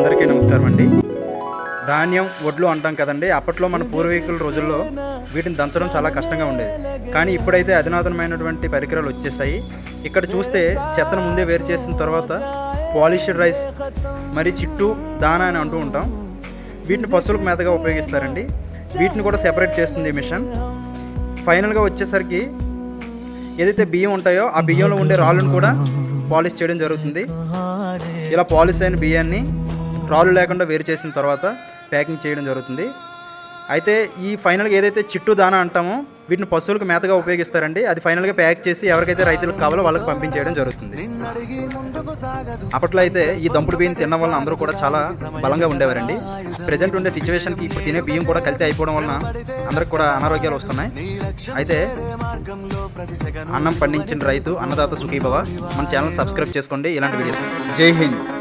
అందరికీ నమస్కారం అండి. ధాన్యం వడ్లు అంటాం కదండి. అప్పట్లో మన పూర్వీకుల రోజుల్లో వీటిని దంచడం చాలా కష్టంగా ఉండేది. కానీ ఇప్పుడైతే అధునాతనమైనటువంటి పరికరాలు వచ్చేసాయి. ఇక్కడ చూస్తే చెత్తను ముందే వేరు చేసిన తర్వాత పాలిష్డ్ రైస్ మరి చిట్టు దానా అని అంటూ ఉంటాం. వీటిని పశువులకు మేతగా ఉపయోగిస్తారండి. వీటిని కూడా సెపరేట్ చేస్తుంది ఈ మిషన్. ఫైనల్గా వచ్చేసరికి ఏదైతే బియ్యం ఉంటాయో ఆ బియ్యంలో ఉండే రాళ్ళను కూడా పాలిష్ చేయడం జరుగుతుంది. ఇలా పాలిష్ అయిన బియ్యాన్ని రాళ్ళు లేకుండా వేరు చేసిన తర్వాత ప్యాకింగ్ చేయడం జరుగుతుంది. అయితే ఈ ఫైనల్గా ఏదైతే చిట్టు దానా అంటామో వీటిని పశువులకు మేతగా ఉపయోగిస్తారండి. అది ఫైనల్గా ప్యాక్ చేసి ఎవరికైతే రైతులకు కావాలో వాళ్ళకి పంపించేయడం జరుగుతుంది. అప్పట్లో అయితే ఈ దంపుడు బియ్యం తినడం వలన అందరూ కూడా చాలా బలంగా ఉండేవారండి. ప్రజెంట్ ఉండే సిచ్యువేషన్కి ఇప్పుడు తినే బియ్యం కూడా కల్తీ అయిపోవడం వలన అందరికి కూడా అనారోగ్యాలు వస్తున్నాయి. అయితే అన్నం పండించిన రైతు అన్నదాత సుఖీభవ మన ఛానల్ సబ్స్క్రైబ్ చేసుకోండి. ఇలాంటి వీడియోస్. జై హింద్.